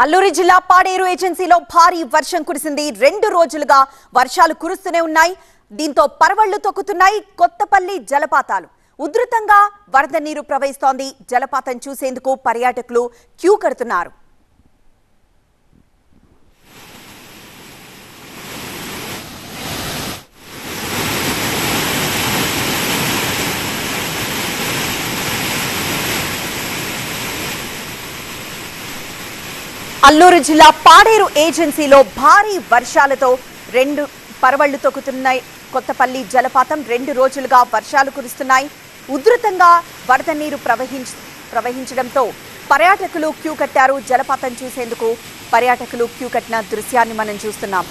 అల్లూరి జిల్లా పాడేరు ఏజెన్సీలో భారీ వర్షం కురిసింది. రెండు రోజులుగా వర్షాలు కురుస్తూనే ఉన్నాయి. దీంతో పరవళ్ళు తొక్కుతున్నాయి. కొత్తపల్లి జలపాతాలు. ఉధృతంగా వరద నీరు ప్రవహిస్తోంది. జలపాతం చూసేందుకు పర్యాటకులు క్యూ కడుతున్నారు. అల్లూరు జిల్లా పాడేరు ఏజెన్సీలో భారీ వర్షాలతో రెండు పరవళ్ళు తొక్కుతున్నాయి. కొత్తపల్లి జలపాతం రెండు రోజులుగా వర్షాలు కురుస్తున్నాయి. ఉధృతంగా వరద నీరు ప్రవహించ ప్రవహించడంతో పర్యాటకులు క్యూ కట్టారు. జలపాతం చూసేందుకు పర్యాటకులు క్యూ కట్టిన దృశ్యాన్ని మనం చూస్తున్నాం.